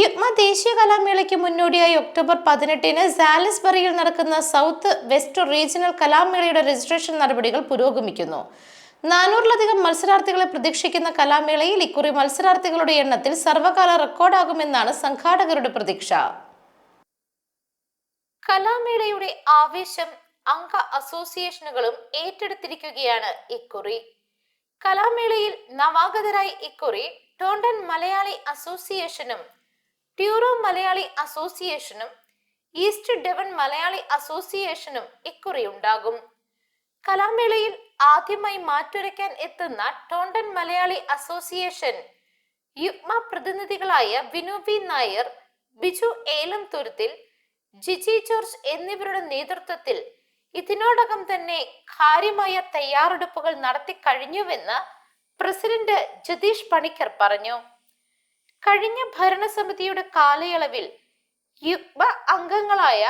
യുഗ്മ ദേശീയ കലാമേളയ്ക്ക് മുന്നോടിയായി ഒക്ടോബർ പതിനെട്ടിന് സാലിസ്ബറിയിൽ നടക്കുന്ന സൗത്ത് വെസ്റ്റ് റീജിയണൽ കലാമേളയുടെ രജിസ്ട്രേഷൻ നടപടികൾ പുരോഗമിക്കുന്നു. നാനൂറിലധികം മത്സരാർത്ഥികളെ പ്രതീക്ഷിക്കുന്ന കലാമേളയിൽ ഇക്കുറി മത്സരാർത്ഥികളുടെ എണ്ണത്തിൽ സർവകാല റെക്കോർഡാകുമെന്നാണ് സംഘാടകരുടെ പ്രതീക്ഷ. കലാമേളയുടെ ആവേശം അംഗ അസോസിയേഷനുകളും ഏറ്റെടുത്തിരിക്കുകയാണ് ഇക്കുറി. കലാമേളയിൽ നവാഗതരായി ഇക്കുറി ടോണ്ടൻ മലയാളി അസോസിയേഷനും ട്യൂറോ മലയാളി അസോസിയേഷനും ഈസ്റ്റ് ഡെവൻ മലയാളി അസോസിയേഷനും ഇക്കുറി ഉണ്ടാകും. കലാമേളയിൽ ആദ്യമായി മാറ്റുരയ്ക്കാൻ എത്തുന്ന ടോണ്ടൻ മലയാളി അസോസിയേഷൻ യുഗ്മ പ്രതിനിധികളായ വിനോബി നായർ ബിജു ഏലം തുരുത്തിൽ ജിജി ജോർജ് എന്നിവരുടെ നേതൃത്വത്തിൽ ഇതിനോടകം തന്നെ കാര്യമായ തയ്യാറെടുപ്പുകൾ നടത്തി കഴിഞ്ഞുവെന്ന് പ്രസിഡന്റ് ജതീഷ് പണിക്കർ പറഞ്ഞു. കഴിഞ്ഞ ഭരണസമിതിയുടെ കാലയളവിൽ യുഗ്മ അംഗങ്ങളായ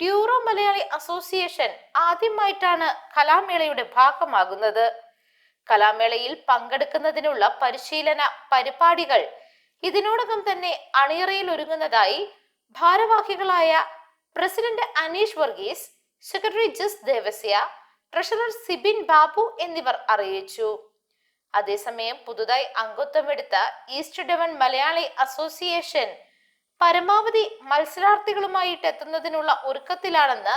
ട്യൂറോ മലയാളി അസോസിയേഷൻ ആദ്യമായിട്ടാണ് കലാമേളയുടെ ഭാഗമാകുന്നത്. കലാമേളയിൽ പങ്കെടുക്കുന്നതിനുള്ള പരിശീലന പരിപാടികൾ ഇതിനോടകം തന്നെ അണിയറയിൽ ഒരുങ്ങുന്നതായി ഭാരവാഹികളായ പ്രസിഡന്റ് അനീഷ് വർഗീസ് സെക്രട്ടറി ജസ് ദേവസ്യ ട്രഷറർ സിബിൻ ബാബു എന്നിവർ അറിയിച്ചു. അതേസമയം പുതുതായി അംഗത്വമെടുത്ത ഈസ്റ്റ് ഡെവൻ മലയാളി അസോസിയേഷൻ പരമാവധി മത്സരാർത്ഥികളുമായിട്ട് എത്തുന്നതിനുള്ള ഒരുക്കത്തിലാണെന്ന്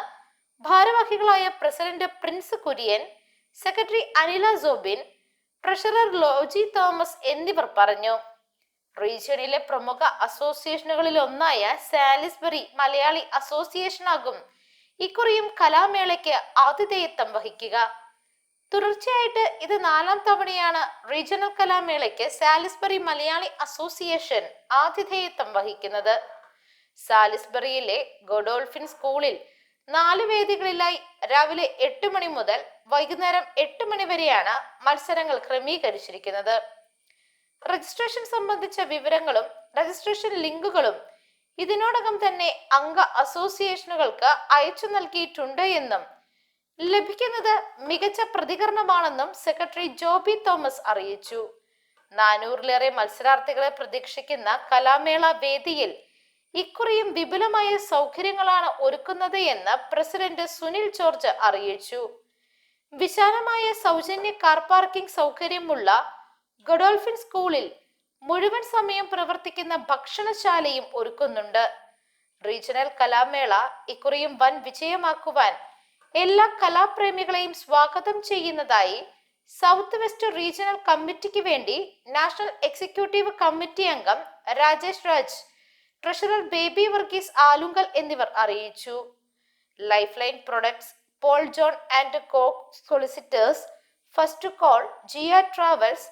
ഭാരവാഹികളായ president Prince Kurian secretary Anila Jobin treasurer Loji Thomas എന്നിവർ പറഞ്ഞു. റീജിയണിലെ പ്രമുഖ അസോസിയേഷനുകളിൽ ഒന്നായ സാലിസ്ബറി മലയാളി അസോസിയേഷനാകും ഇക്കുറിയും കലാമേളയ്ക്ക് ആതിഥേയത്വം വഹിക്കുക. തുടർച്ചയായിട്ട് ഇത് നാലാം തവണയാണ് റീജിയണൽ കലാമേളയ്ക്ക് സാലിസ്ബറി മലയാളി അസോസിയേഷൻ ആതിഥേയത്വം വഹിക്കുന്നത്. സാലിസ്ബറിയിലെ ഗൊഡോൾഫിൻ സ്കൂളിൽ നാല് വേദികളിലായി രാവിലെ എട്ട് മണി മുതൽ വൈകുന്നേരം എട്ട് മണി വരെയാണ് മത്സരങ്ങൾ ക്രമീകരിച്ചിരിക്കുന്നത്. രജിസ്ട്രേഷൻ സംബന്ധിച്ച വിവരങ്ങളും രജിസ്ട്രേഷൻ ലിങ്കുകളും ഇതിനോടകം തന്നെ അംഗ അസോസിയേഷനുകൾക്ക് അയച്ചു നൽകിയിട്ടുണ്ട് എന്നും ലഭിക്കുന്നത് മികച്ച പ്രതികരണമാണെന്നും സെക്രട്ടറി ജോബി തോമസ് അറിയിച്ചു. നാനൂറിലേറെ മത്സരാർത്ഥികളെ പ്രതീക്ഷിക്കുന്ന കലാമേള വേദിയിൽ ഇക്കുറിയും വിപുലമായ സൗകര്യങ്ങളാണ് ഒരുക്കുന്നത് എന്ന് പ്രസിഡന്റ് സുനിൽ ജോർജ് അറിയിച്ചു. വിശാലമായ സൗജന്യ കാർ പാർക്കിംഗ് സൗകര്യമുള്ള ഗഡോൾഫിൻ സ്കൂളിൽ മുഴുവൻ സമയം പ്രവർത്തിക്കുന്ന ഭക്ഷണശാലയും ഒരുക്കുന്നുണ്ട്. റീജിയണൽ കലാമേള ഇക്കുറിയും വൻ വിജയമാക്കുവാൻ എല്ലാ കലാപ്രേമികളെയും സ്വാഗതം ചെയ്യുന്നതായി സൗത്ത് വെസ്റ്റ് റീജിയണൽ കമ്മിറ്റിക്ക് വേണ്ടി നാഷണൽ എക്സിക്യൂട്ടീവ് കമ്മിറ്റി അംഗം രാജേഷ് രാജ് ട്രഷറർ ബേബി വർഗീസ് ആലുങ്കൽ എന്നിവർ അറിയിച്ചു. Life line products Paul John and co solicitors first call Jiya travels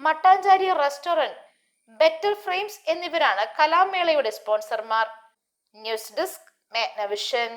Mattancherry restaurant better frames എന്നിവരാണ് കലാമേളയുടെ സ്പോൺസർമാർ. News desk മേഗ്നവിഷൻ